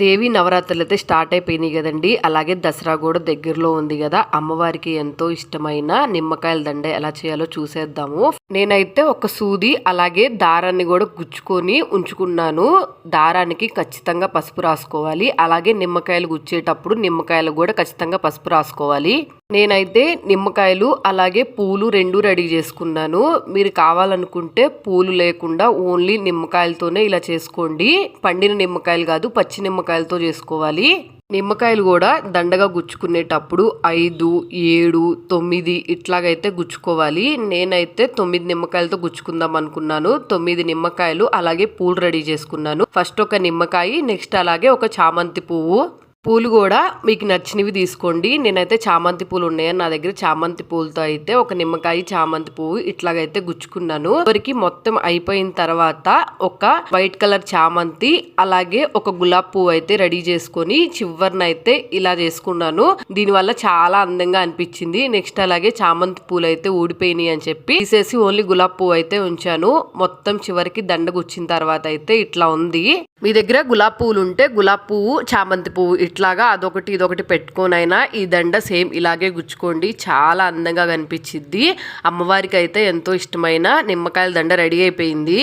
దేవి నవరాత్రులు అయితే స్టార్ట్ అయిపోయినాయి కదండి. అలాగే దసరా కూడా దగ్గరలో ఉంది కదా. అమ్మవారికి ఎంతో ఇష్టమైన నిమ్మకాయల దండ ఎలా చేయాలో చూసేద్దాము. నేనైతే ఒక సూది అలాగే దారాన్ని కూడా గుచ్చుకొని ఉంచుకున్నాను. దారానికి ఖచ్చితంగా పసుపు రాసుకోవాలి. అలాగే నిమ్మకాయలు గుచ్చేటప్పుడు నిమ్మకాయలు కూడా ఖచ్చితంగా పసుపు రాసుకోవాలి. నేనైతే నిమ్మకాయలు అలాగే పూలు రెండు రెడీ చేసుకున్నాను. మీరు కావాలనుకుంటే పూలు లేకుండా ఓన్లీ నిమ్మకాయలతోనే ఇలా చేసుకోండి. పండిన నిమ్మకాయలు కాదు పచ్చి నిమ్మకాయలతో చేసుకోవాలి. నిమ్మకాయలు కూడా దండగా గుచ్చుకునేటప్పుడు ఐదు ఏడు తొమ్మిది ఇట్లాగైతే గుచ్చుకోవాలి. నేనైతే తొమ్మిది నిమ్మకాయలతో గుచ్చుకుందాం అనుకున్నాను. తొమ్మిది నిమ్మకాయలు అలాగే పూలు రెడీ చేసుకున్నాను. ఫస్ట్ ఒక నిమ్మకాయ నెక్స్ట్ అలాగే ఒక చామంతి పువ్వు. పూలు కూడా మీకు నచ్చినవి తీసుకోండి. నేనైతే చామంతి పూలు ఉన్నాయని నా దగ్గర చామంతి పూలతో అయితే ఒక నిమ్మకాయ చామంతి పువ్వు ఇట్లాగైతే గుచ్చుకున్నాను. చివరికి మొత్తం అయిపోయిన తర్వాత ఒక వైట్ కలర్ చామంతి అలాగే ఒక గులాబ్ పువ్వు అయితే రెడీ చేసుకొని చివరినైతే అయితే ఇలా చేసుకున్నాను. దీనివల్ల చాలా అందంగా అనిపించింది. నెక్స్ట్ అలాగే చామంతి పూలు అయితే ఊడిపోయినాయి అని చెప్పి తీసేసి ఓన్లీ గులాబ్ పువ్వు అయితే ఉంచాను. మొత్తం చివరికి దండ గుచ్చిన తర్వాత అయితే ఇట్లా ఉంది. మీ దగ్గర గులాబ్ పువ్వులు ఉంటే గులాబ్ పువ్వు చామంతి పువ్వు ఇట్లాగా అదొకటి ఇదొకటి పెట్టుకోనైనా ఈ దండ సేమ్ ఇలాగే గుచ్చుకోండి. చాలా అందంగా కనిపించిద్ది అమ్మవారికి అయితే ఎంతో ఇష్టమైన నిమ్మకాయల దండ రెడీ అయిపోయింది.